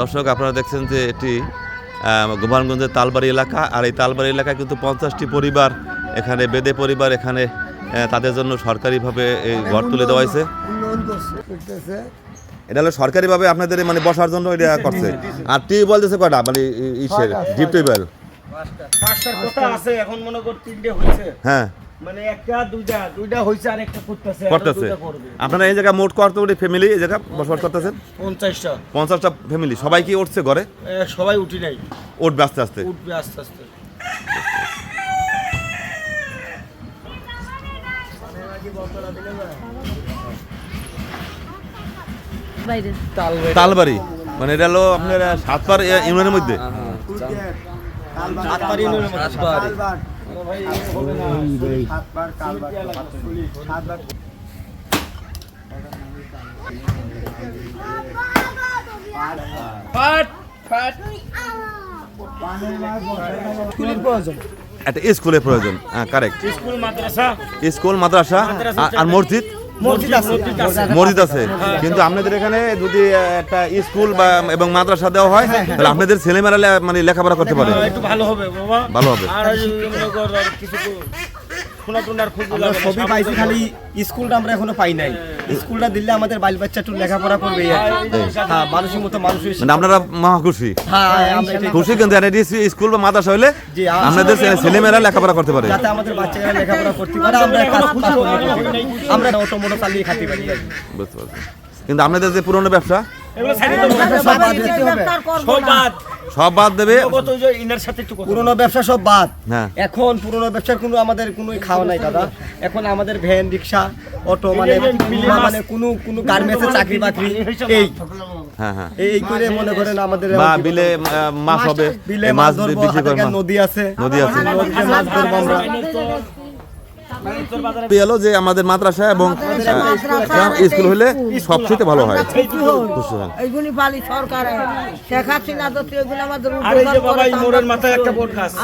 দর্শক আপনারা দেখছেন যে এটি গোপালগঞ্জের তালবাড়ি এলাকা আর এই তালবাড়ি এলাকায় কিন্তু পঞ্চাশটি পরিবার এখানে বেদে পরিবার এখানে তাদের জন্য সরকারিভাবে এই ঘর তুলে দেওয়া হয়েছে। এটা হলো সরকারিভাবে আপনাদের মানে বসার জন্য এটা করছে। আর টিউবওয়েল দিয়েছে কয়টা? মানে ইসের ডিপ টিউবওয়েল হ্যাঁ। মানে একটা দুইটা দুইটা হয়েছে আর একটা করতেছে করতেছে। আপনারা এই জায়গায় মোট কতগুলি ফ্যামিলি এই জায়গায় বসবাস করতেছেন? পঞ্চাশটা। পঞ্চাশটা ফ্যামিলি সবাই কি উঠছে ঘরে? সবাই উঠি নাই। উঠবে আস্তে আস্তে। উঠবে আস্তে আস্তে। তালবাড়ি। মানে এটা হলো আপনার আহ, সাতপার ইউনিয়নের মধ্যে? সাতবার ইউনিয়নের মধ্যে, একটা স্কুলের প্রয়োজন। হ্যাঁ কারেক্ট স্কুল মাদ্রাসা। স্কুল মাদ্রাসা আর মসজিদ? মসজিদ আছে। কিন্তু আপনাদের এখানে যদি একটা স্কুল বা এবং মাদ্রাসা দেওয়া হয় তাহলে আপনাদের ছেলেমেয়েরা লে- মানে লেখাপড়া করতে পারে। হ্যাঁ, ভালো হবে ভালো হবে। আর এই কর আর কিছু টোনার আমরা সবই পাইছি খালি স্কুলটা আমরা এখনও পাই নাই। স্কুলটা দিলে আমাদের বাইল বাচ্চা একটু লেখাপড়া করবে। হ্যাঁ মানুষের মতো মানুষ মানে আপনারা মহা খুশি। হ্যাঁ খুশি কিন্তু এটি স্কুল বা মাদ্রাসা হলে আপনাদের ছেলেমেয়েরা লেখাপড়া করতে পারে। যাতে আমাদের বাচ্চারা লেখাপড়া করতে পারে আমরা কাজ আমরা অটো মোটো চালিয়ে খাতে পারি। বুঝতে পারছি। কিন্তু আপনাদের যে পুরনো ব্যবসা এগুলো সব বাদ। সব বাদ দেবে। ইনার সাথে একটু কথা পুরোনো ব্যবসা সব বাদ। হ্যাঁ। এখন পুরোনো ব্যবসার কোনো আমাদের কোনো খাওয়া নাই দাদা। এখন আমাদের ভ্যান রিক্সা অটো মানে মানে কোনো কোনো গার্মেন্টসে চাকরি বাকরি এই হ্যাঁ হ্যাঁ। এই করে মনে করেন আমাদের বিলে মাছ হবে। বিলে মাছ নদী আছে। নদী আছে। নদীতে মাছ ধরবো আমরা। হলো যে আমাদের মাদ্রাসা এবং স্কুল হলে সবচেয়ে ভালো হয়। এইগুলি পালি সরকার শেখ হাসিনা তো এগুলো আমাদের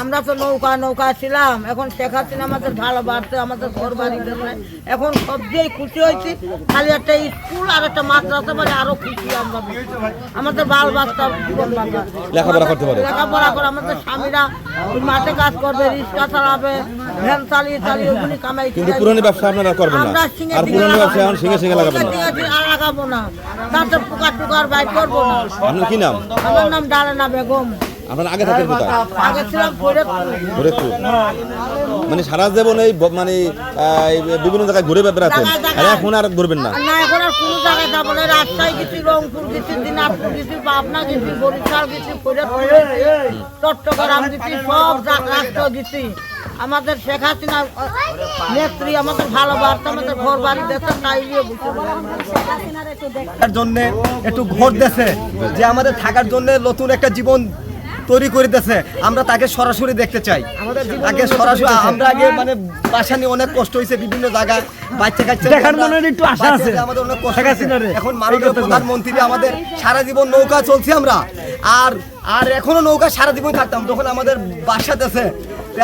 আমরা তো নৌকা নৌকা ছিলাম এখন শেখ হাসিনা আমাদের ভালো বাড়ছে আমাদের ঘর বাড়ি এখন সবচেয়ে খুশি হয়েছি খালি একটা স্কুল আর একটা মাদ্রাসা মানে আরও খুশি আমরা। আমাদের বাল বাচ্চা জীবন লেখাপড়া করতে পারে। লেখাপড়া করে আমাদের স্বামীরা মাঠে কাজ করবে রিক্সা চালাবে ভ্যান চালিয়ে চালিয়ে ওগুলি কিন্তু পুরনো ব্যবসা আপনারা করবেন না। আর পুরনো ব্যবসা এখন লাগাবেন না। সিঙ্গে সিঙ্গে আর লাগাবো না। তাতে পোকা টুকার বাইর করব না। আপনার কি নাম? আমার নাম ডালেনা বেগম। আপনার আগে থাকেন কোথায়? মানে সারা জীবন এই মানে বিভিন্ন জায়গায় ঘুরে বেড়াতেন। আর এখন আর ঘুরবেন না। আর না এখন আর কোনো জায়গায় যাব না। রাজশাহী গেছি রংপুর গেছি দিনাজপুর গেছি পাবনা গেছি বরিশাল গেছি চট্টগ্রাম গেছি সব গেছি। আমাদের শেখ হাসিনা নেত্রী আমাদের ভালোবাসতে আমাদের ঘর বাড়ি দেশে তাই নিয়ে বসে জন্য একটু ভোট দেছে যে আমাদের থাকার জন্য নতুন একটা জীবন তৈরি করে দিতেছে আমরা তাকে সরাসরি দেখতে চাই। আগে সরাসরি আমরা আগে মানে বাসা নিয়ে অনেক কষ্ট হয়েছে বিভিন্ন জায়গায় বাচ্চা কাচ্চা দেখার মনে হয় একটু আশা আছে। আমাদের অনেক কষ্ট। এখন মাননীয় প্রধানমন্ত্রী আমাদের সারা জীবন নৌকা চলছি আমরা। আর আর এখনও নৌকা সারা জীবন থাকতাম। যখন আমাদের বাসা দেশে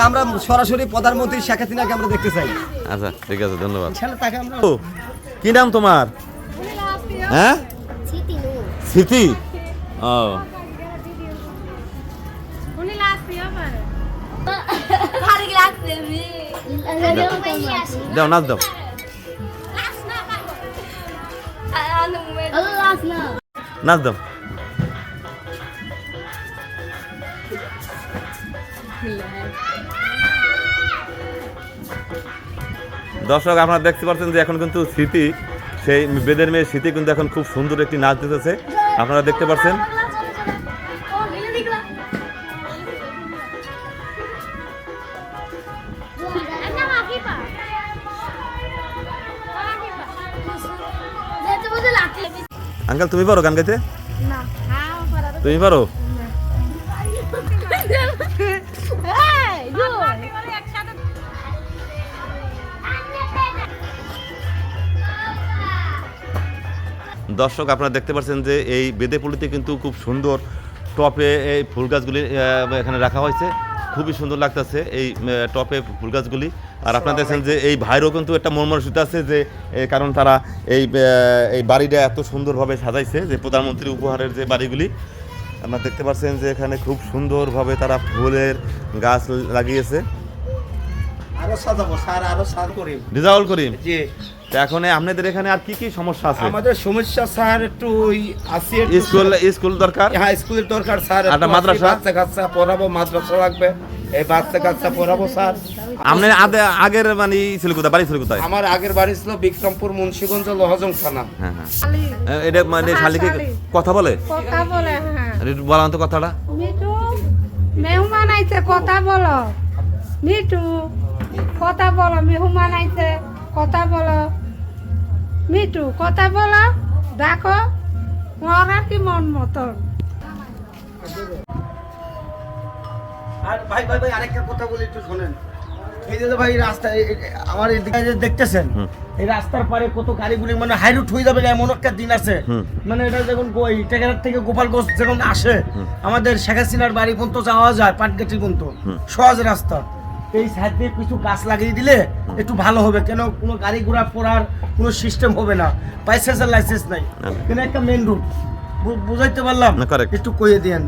আমরা সরাসরি প্রধানমন্ত্রী শেখ হাসিনাকে আমরা দেখতে চাই। আচ্ছা ঠিক আছে ধন্যবাদ। কি নাম তোমার? হ্যাঁ? স্মৃতি? ও। দাও নাচ দাও। নাচ দাও। দর্শক আপনারা দেখতে পাচ্ছেন যে এখন কিন্তু স্মৃতি সেই বেদের মেয়ে স্মৃতি কিন্তু এখন খুব সুন্দর একটি নাচ দিতেছে। আপনারা দেখতে পাচ্ছেন। আঙ্কাল তুমি পারো গান গাইতে? তুমি পারো? দর্শক আপনারা দেখতে পাচ্ছেন যে এই বেদেপুলিতে কিন্তু খুব সুন্দর টপে এই ফুল গাছগুলি এখানে রাখা হয়েছে। খুবই সুন্দর লাগতেছে এই টপে ফুল গাছগুলি আর আপনারা দেখছেন যে এই ভাইরও কিন্তু একটা মন মনমানসিকতা আছে যে কারণ তারা এই এই বাড়িটা এত সুন্দরভাবে সাজাইছে যে প্রধানমন্ত্রী উপহারের যে বাড়িগুলি আপনারা দেখতে পাচ্ছেন যে এখানে খুব সুন্দরভাবে তারা ফুলের গাছ লাগিয়েছে। আরও সাজাবো স্যার আরও সাজ করি রিজাউল করিম। যে তো এখন আপনাদের এখানে আর কি কি সমস্যা আছে? আমাদের সমস্যা স্যার একটু ওই আছে একটু- স্কুল স্কুল দরকার? হ্যাঁ স্কুলের দরকার স্যার। একটা মাদ্রাসা? বাচ্চা কাচ্চা পড়াবো মাদ্রাসা লাগবে। এই বাচ্চা কাচ্চা পড়াবো স্যার। আপনার আদে আগের মানে ছিল কোথায়? বাড়ি ছিল কোথায়? আমার আগের বাড়ি ছিল বিক্রমপুর মুন্সিগঞ্জ লোহজং থানা। হ্যাঁ হ্যাঁ এটা মানে শালিকে কথা বলে? কথা বলে হ্যাঁ। একটু বলান তো কথাটা? মিঠু মেহমান আইছে কথা বলো। মিঠু কথা বলো মেহমান আইছে কথা বলো। মিঠু কথা বলো। দেখো ওরা কি মন মতন? আর ভাই ভাই ভাই আরেকটা কথা বলি একটু শোনেন। এই যে ভাই রাস্তা এই- এই- আমার এদিকে যে দেখতেছেন এই রাস্তার পারে কত গাড়িগুলি মানে হাইরুট হয়ে যাবে না এমন একটা দিন আছে। মানে এটা যখন থেকে গোপালগঞ্জ যখন আসে আমাদের শেখ হাসিনার বাড়ি পর্যন্ত যাওয়া যায় পাটগাটি পর্যন্ত। সহজ রাস্তা। এই সাইড দিয়ে কিছু গাছ লাগিয়ে দিলে একটু ভালো হবে। কেন? কোনো গাড়ি ঘোড়া পড়ার কোনো সিস্টেম হবে না। লাইসেন্সের লাইসেন্স নাই। কেন একটা মেন রুট বুঝাইতে পারলাম. একটু কইয়ে দিয়েন।